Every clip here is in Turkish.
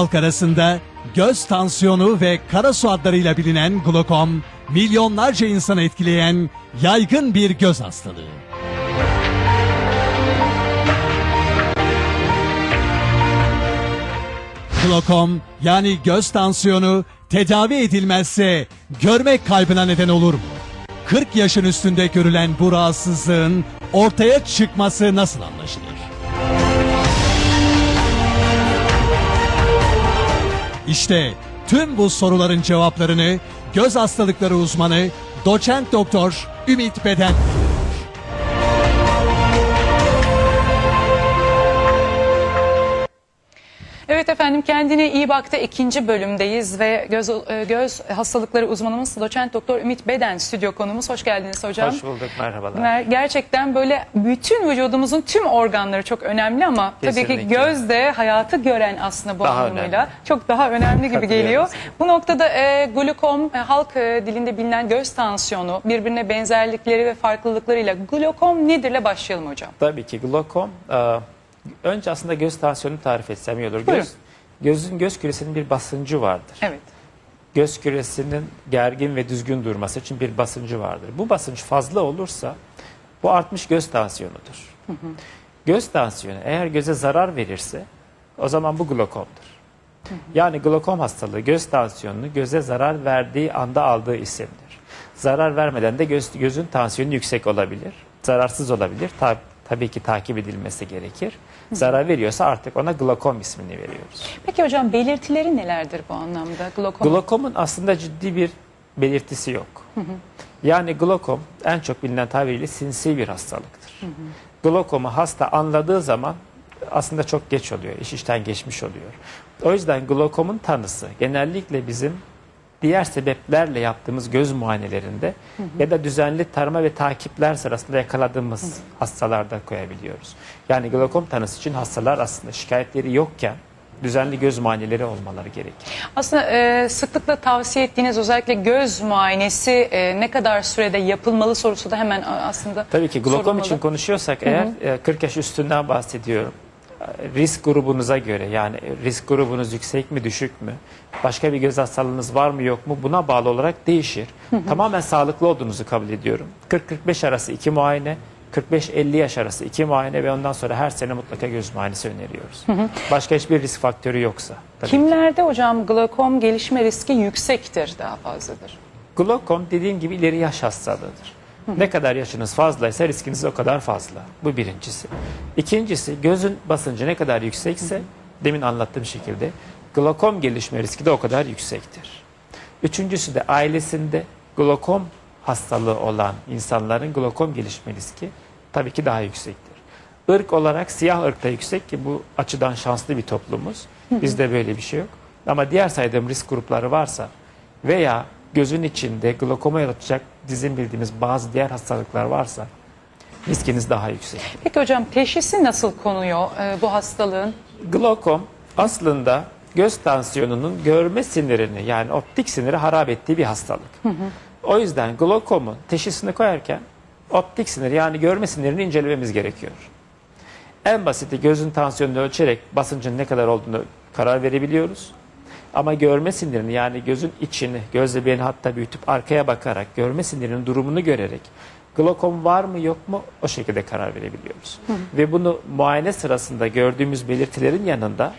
Halk arasında göz tansiyonu ve kara su adlarıyla bilinen glokom, milyonlarca insanı etkileyen yaygın bir göz hastalığı. Glokom yani göz tansiyonu tedavi edilmezse görmek kaybına neden olur mu? 40 yaşın üstünde görülen bu rahatsızlığın ortaya çıkması nasıl anlaşılır? İşte tüm bu soruların cevaplarını göz hastalıkları uzmanı doçent doktor Ümit Beden efendim kendine iyi baktı ikinci bölümdeyiz ve göz e, göz hastalıkları uzmanımız doçent doktor Ümit Beden stüdyo konumuz. Hoş geldiniz hocam. Hoş bulduk, merhabalar. Mer- Gerçekten böyle bütün vücudumuzun tüm organları çok önemli ama tabii ki Kesinlikle. göz de hayatı gören aslında bu Daha anlamıyla. önemli. Çok daha önemli gibi geliyor. Bu noktada e, glukom e, halk e, dilinde bilinen göz tansiyonu birbirine benzerlikleri ve farklılıklarıyla glokom nedirle başlayalım hocam. Tabii ki glokom, e, önce aslında göz tansiyonunu tarif etsem iyi olur. Buyurun. Göz, gözün göz küresinin bir basıncı vardır. Evet. Göz küresinin gergin ve düzgün durması için bir basıncı vardır. Bu basınç fazla olursa bu artmış göz tansiyonudur. Göz tansiyonu eğer göze zarar verirse o zaman bu glokomdur. Yani glokom hastalığı göz tansiyonunu göze zarar verdiği anda aldığı isimdir. Zarar vermeden de göz, gözün tansiyonu yüksek olabilir, zararsız olabilir. Ta- tabii ki takip edilmesi gerekir. Zarar veriyorsa artık ona glokom ismini veriyoruz. Peki hocam belirtileri nelerdir bu anlamda? Glokom. Glokomun aslında ciddi bir belirtisi yok. Yani glokom en çok bilinen tabiriyle sinsi bir hastalıktır. Glokomu hasta anladığı zaman aslında çok geç oluyor, iş işten geçmiş oluyor. O yüzden glokomun tanısı genellikle bizim diğer sebeplerle yaptığımız göz muayenelerinde ya da düzenli tarama ve takipler sırasında yakaladığımız hastalarda koyabiliyoruz. Yani glokom tanısı için hastalar aslında şikayetleri yokken düzenli göz muayeneleri olmaları gerekir. Aslında e, sıklıkla tavsiye ettiğiniz özellikle göz muayenesi e, ne kadar sürede yapılmalı sorusu da hemen aslında Tabii ki glokom sorulmalı. için konuşuyorsak eğer e, 40 yaş üstünden bahsediyorum. Risk grubunuza göre yani risk grubunuz yüksek mi düşük mü? Başka bir göz hastalığınız var mı yok mu? Buna bağlı olarak değişir. Tamamen sağlıklı olduğunuzu kabul ediyorum. 40-45 arası iki muayene, 45-50 yaş arası iki muayene ve ondan sonra her sene mutlaka göz muayenesi öneriyoruz. Başka hiçbir risk faktörü yoksa. Tabii ki. Kimlerde hocam glokom gelişme riski yüksektir daha fazladır? Glokom dediğim gibi ileri yaş hastalığıdır. Ne kadar yaşınız fazlaysa riskiniz o kadar fazla. Bu birincisi. İkincisi gözün basıncı ne kadar yüksekse demin anlattığım şekilde glokom gelişme riski de o kadar yüksektir. Üçüncüsü de ailesinde glokom hastalığı olan insanların glokom gelişme riski tabii ki daha yüksektir. Irk olarak siyah ırkta yüksek ki bu açıdan şanslı bir toplumuz. Bizde böyle bir şey yok. Ama diğer saydığım risk grupları varsa veya gözün içinde glokoma yaratacak bizim bildiğimiz bazı diğer hastalıklar varsa riskiniz daha yüksek. Peki hocam teşhisi nasıl konuyor e, bu hastalığın? Glokom aslında göz tansiyonunun görme sinirini yani optik siniri harap ettiği bir hastalık. O yüzden glokomun teşhisini koyarken optik sinir yani görme sinirini incelememiz gerekiyor. En basiti gözün tansiyonunu ölçerek basıncın ne kadar olduğunu karar verebiliyoruz. Ama görme sinirini yani gözün içini, göz bebeğini hatta büyütüp arkaya bakarak görme sinirinin durumunu görerek glokom var mı yok mu o şekilde karar verebiliyoruz. Ve bunu muayene sırasında gördüğümüz belirtilerin yanında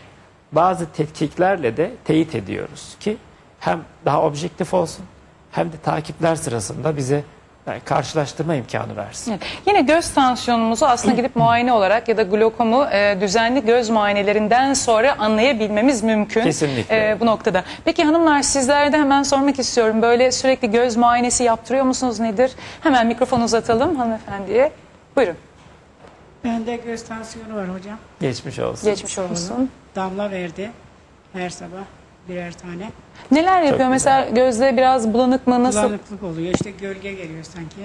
bazı tetkiklerle de teyit ediyoruz ki hem daha objektif olsun hem de takipler sırasında bize yani karşılaştırma imkanı versin. Evet. Yine göz tansiyonumuzu aslında gidip muayene olarak ya da glokomu e, düzenli göz muayenelerinden sonra anlayabilmemiz mümkün. Kesinlikle. e, bu noktada. Peki hanımlar sizlerde hemen sormak istiyorum. Böyle sürekli göz muayenesi yaptırıyor musunuz nedir? Hemen mikrofon uzatalım hanımefendiye. Buyurun. Bende göz tansiyonu var hocam. Geçmiş olsun. Geçmiş olsun. Damla verdi her sabah birer tane. Neler yapıyor? Mesela gözde biraz bulanık mı? Nasıl? Bulanıklık oluyor. İşte gölge geliyor sanki.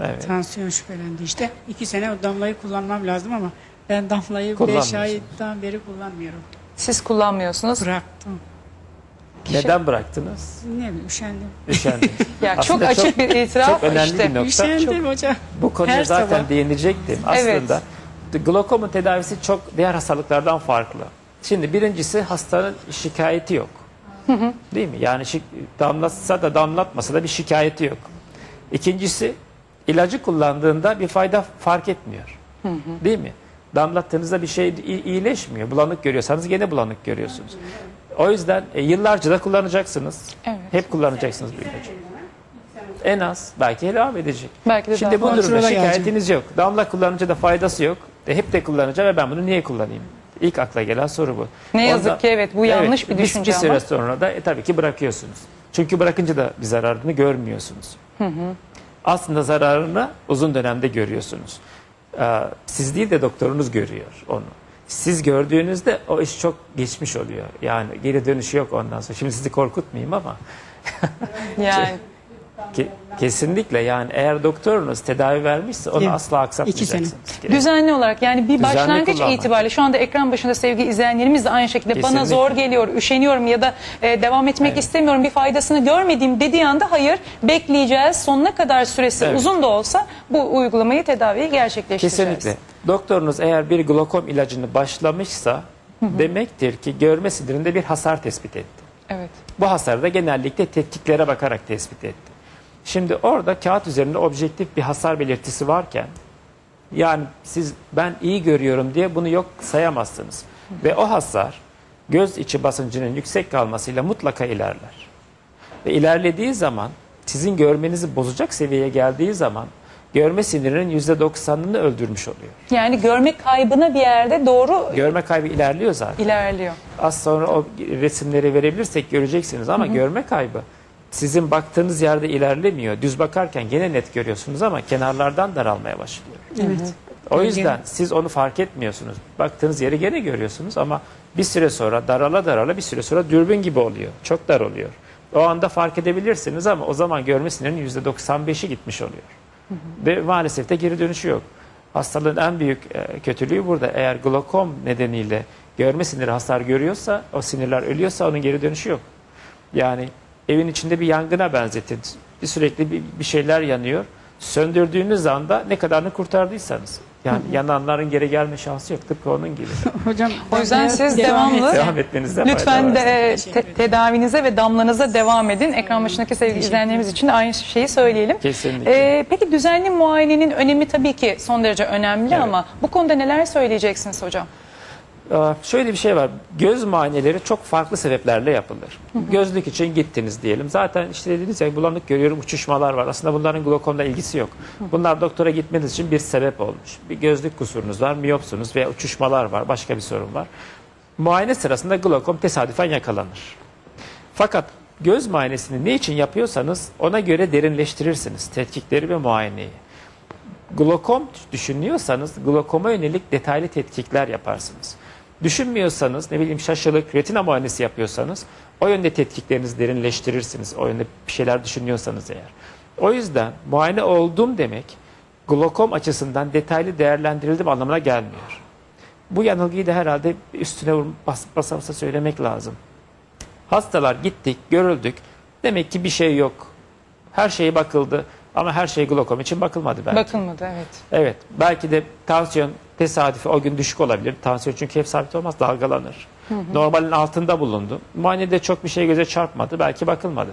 Evet. Tansiyon şüphelendi işte. İki sene o damlayı kullanmam lazım ama ben damlayı beş Kullanmıyorsun. aydan beri kullanmıyorum. Siz kullanmıyorsunuz. Bıraktım. Neden bıraktınız? Ne bileyim üşendim. Üşendiniz. Ya çok Aslında açık bir itiraf çok önemli işte. bir nokta. Üşendim hocam. Bu konuya Her zaten sabah. değinecektim. Evet. Aslında glokomun tedavisi çok diğer hastalıklardan farklı. Şimdi birincisi hastanın şikayeti yok. Değil mi? Yani damlatsa da damlatmasa da bir şikayeti yok. İkincisi ilacı kullandığında bir fayda fark etmiyor. Değil mi? Damlattığınızda bir şey iyileşmiyor. Bulanık görüyorsanız gene bulanık görüyorsunuz. O yüzden e, yıllarca da kullanacaksınız. Evet. Hep kullanacaksınız bu ilacı. En az belki devam edecek. Belki de Şimdi daha bu durumda şikayetiniz yok. Damla kullanınca da faydası yok. E, hep de kullanacağım ve ben bunu niye kullanayım? İlk akla gelen soru bu. Ne yazık ki evet, bu yanlış bir düşünce bir süre ama. sonra da e, tabii ki bırakıyorsunuz. Çünkü bırakınca da bir zararını görmüyorsunuz. Aslında zararını uzun dönemde görüyorsunuz. Ee, siz değil de doktorunuz görüyor onu. Siz gördüğünüzde o iş çok geçmiş oluyor. Yani geri dönüşü yok ondan sonra. Şimdi sizi korkutmayayım ama Yani Ke- kesinlikle yani eğer doktorunuz tedavi vermişse onu Evet. asla aksatmayacaksınız. düzenli olarak yani bir Düzenli başlangıç kullanmak. itibariyle şu anda ekran başında sevgili izleyenlerimiz de aynı şekilde bana Kesinlikle. zor geliyor, üşeniyorum ya da e, devam etmek Evet. istemiyorum bir faydasını görmediğim dediği anda hayır bekleyeceğiz sonuna kadar süresi Evet. uzun da olsa bu uygulamayı tedaviyi gerçekleştireceğiz. Kesinlikle. Doktorunuz eğer bir glokom ilacını başlamışsa demektir ki görme sinirinde bir hasar tespit etti. Evet. Bu hasarı da genellikle tetkiklere bakarak tespit etti. Şimdi orada kağıt üzerinde objektif bir hasar belirtisi varken yani siz ben iyi görüyorum diye bunu yok sayamazsınız. Ve o hasar göz içi basıncının yüksek kalmasıyla mutlaka ilerler. Ve ilerlediği zaman sizin görmenizi bozacak seviyeye geldiği zaman görme sinirinin %90'ını öldürmüş oluyor. Yani görme kaybına bir yerde doğru Görme kaybı ilerliyor zaten. ilerliyor. Az sonra o resimleri verebilirsek göreceksiniz ama görme kaybı sizin baktığınız yerde ilerlemiyor. Düz bakarken gene net görüyorsunuz ama kenarlardan daralmaya başlıyor. Evet. O yüzden siz onu fark etmiyorsunuz. Baktığınız yeri gene görüyorsunuz ama bir süre sonra darala darala bir süre sonra dürbün gibi oluyor. Çok dar oluyor. O anda fark edebilirsiniz ama o zaman görme sinirinin %95'i gitmiş oluyor. Ve maalesef de geri dönüşü yok. Hastalığın en büyük e, kötülüğü burada. Eğer glokom nedeniyle görme siniri hasar görüyorsa, o sinirler ölüyorsa onun geri dönüşü yok. Yani evin içinde bir yangına benzetin. Bir sürekli bir, bir şeyler yanıyor. Söndürdüğünüz anda ne kadarını kurtardıysanız. Yani yananların geri gelme şansı yok. Tıpkı onun gibi. Hocam O yüzden siz devam devamlı-. Devam etmenizde Lütfen de e, te- tedavinize ve damlanıza devam edin. Ekran başındaki sevgili izleyenlerimiz için de aynı şeyi söyleyelim. Kesinlikle. E, peki düzenli muayenenin önemi tabii ki son derece önemli Evet. ama bu konuda neler söyleyeceksiniz hocam? Aa, Şöyle bir şey var. Göz muayeneleri çok farklı sebeplerle yapılır. Gözlük için gittiniz diyelim. Zaten işte dediniz ya bulanık görüyorum uçuşmalar var. Aslında bunların glokomla ilgisi yok. Bunlar doktora gitmeniz için bir sebep olmuş. Bir gözlük kusurunuz var, miyopsunuz veya uçuşmalar var, başka bir sorun var. Muayene sırasında glokom tesadüfen yakalanır. Fakat göz muayenesini ne için yapıyorsanız ona göre derinleştirirsiniz tetkikleri ve muayeneyi. Glokom düşünüyorsanız glokoma yönelik detaylı tetkikler yaparsınız. Düşünmüyorsanız ne bileyim şaşılık, retina muayenesi yapıyorsanız o yönde tetkiklerinizi derinleştirirsiniz. O yönde bir şeyler düşünüyorsanız eğer. O yüzden muayene oldum demek glokom açısından detaylı değerlendirildim anlamına gelmiyor. Bu yanılgıyı da herhalde üstüne bas, basa basa söylemek lazım. Hastalar gittik, görüldük. Demek ki bir şey yok. Her şeye bakıldı ama her şey glokom için bakılmadı belki. Bakılmadı evet. Evet. Belki de tansiyon tesadüfi o gün düşük olabilir. Tansiyon çünkü hep sabit olmaz, dalgalanır. Normalin altında bulundu. Muayenede çok bir şey göze çarpmadı. Belki bakılmadı.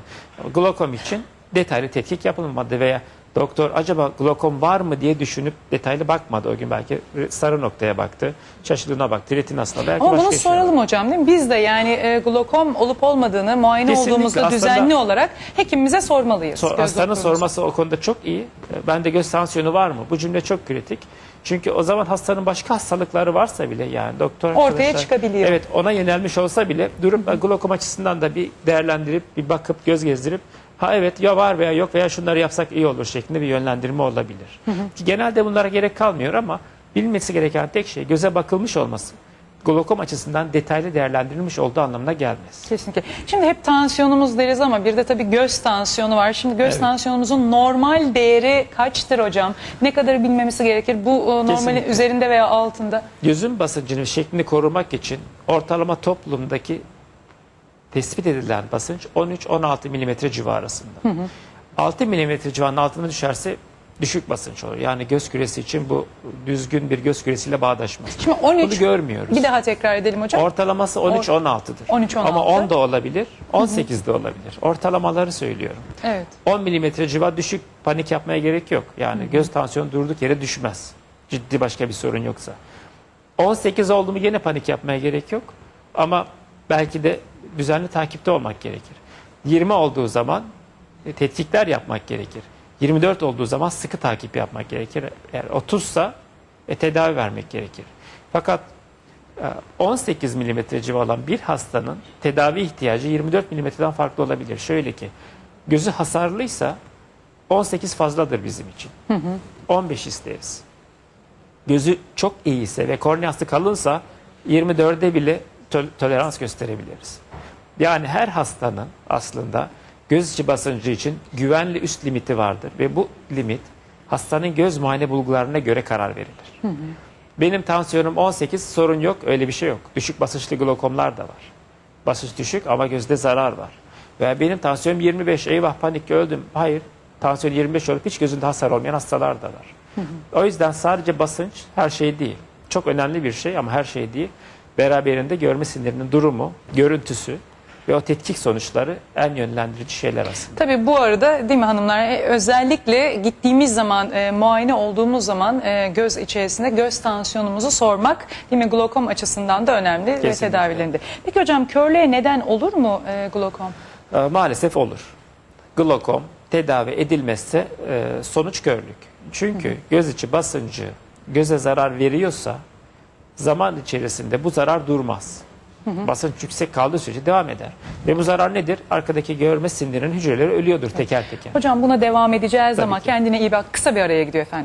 Glokom için detaylı tetkik yapılmadı veya doktor acaba glokom var mı diye düşünüp detaylı bakmadı. O gün belki sarı noktaya baktı. Şaşılığına baktı. Retinasına belki Ama başka bunu şey var. soralım hocam değil mi? Biz de yani e, glokom olup olmadığını muayene Kesinlikle. olduğumuzda Aslında- düzenli olarak hekimimize sormalıyız. Sor- hastanın sorması o konuda çok iyi. Ben de göz tansiyonu var mı? Bu cümle çok kritik. Çünkü o zaman hastanın başka hastalıkları varsa bile yani doktor Ortaya çıkabiliyor. Evet ona yönelmiş olsa bile durup glokom açısından da bir değerlendirip bir bakıp göz gezdirip ha evet ya var veya yok veya şunları yapsak iyi olur şeklinde bir yönlendirme olabilir. Ki Genelde bunlara gerek kalmıyor ama bilmesi gereken tek şey göze bakılmış olması. Glokom açısından detaylı değerlendirilmiş olduğu anlamına gelmez. Kesinlikle. Şimdi hep tansiyonumuz deriz ama bir de tabii göz tansiyonu var. Şimdi göz Evet. tansiyonumuzun normal değeri kaçtır hocam? Ne kadar bilmemesi gerekir? Bu e, normalin üzerinde veya altında. Gözün basıncını şeklini korumak için ortalama toplumdaki tespit edilen basınç 13-16 milimetre civarı arasında. 6 milimetre civarının altına düşerse düşük basınç olur. Yani göz küresi için bu düzgün bir göz küresiyle bağdaşmaz. Şimdi 13 Bunu görmüyoruz. bir daha tekrar edelim hocam. Ortalaması 13-16'dır. 13-16. Ama 10 da olabilir, 18 de olabilir. Ortalamaları söylüyorum. evet. 10 milimetre civa düşük panik yapmaya gerek yok. Yani göz tansiyonu durduk yere düşmez. Ciddi başka bir sorun yoksa. 18 oldu mu yine panik yapmaya gerek yok. Ama belki de düzenli takipte olmak gerekir. 20 olduğu zaman e, tetkikler yapmak gerekir. 24 olduğu zaman sıkı takip yapmak gerekir. Eğer 30 sa e, tedavi vermek gerekir. Fakat e, 18 milimetre civa olan bir hastanın tedavi ihtiyacı 24 milimetreden farklı olabilir. Şöyle ki gözü hasarlıysa 18 fazladır bizim için. 15 isteriz. Gözü çok iyiyse ve korneası kalınsa 24'e bile tol- tolerans gösterebiliriz. Yani her hastanın aslında göz içi basıncı için güvenli üst limiti vardır ve bu limit hastanın göz muayene bulgularına göre karar verilir. Benim tansiyonum 18 sorun yok öyle bir şey yok. Düşük basınçlı glokomlar da var. Basınç düşük ama gözde zarar var. Veya benim tansiyonum 25 eyvah panik öldüm. Hayır tansiyon 25 olup hiç gözünde hasar olmayan hastalar da var. O yüzden sadece basınç her şey değil. Çok önemli bir şey ama her şey değil. Beraberinde görme sinirinin durumu, görüntüsü ve o tetkik sonuçları en yönlendirici şeyler aslında. Tabii bu arada değil mi hanımlar e, özellikle gittiğimiz zaman e, muayene olduğumuz zaman e, göz içerisinde göz tansiyonumuzu sormak değil mi glokom açısından da önemli ve Kesinlikle. tedavilerinde. Peki hocam körlüğe neden olur mu e, glokom? Ee, maalesef olur. Glokom tedavi edilmezse e, sonuç körlük. Çünkü göz içi basıncı göze zarar veriyorsa zaman içerisinde bu zarar durmaz. Basınç yüksek kaldığı sürece devam eder. Ve bu zarar nedir? Arkadaki görme sinirinin hücreleri ölüyordur teker teker. Hocam buna devam edeceğiz Tabii ama ki. kendine iyi bak. Kısa bir araya gidiyor efendim.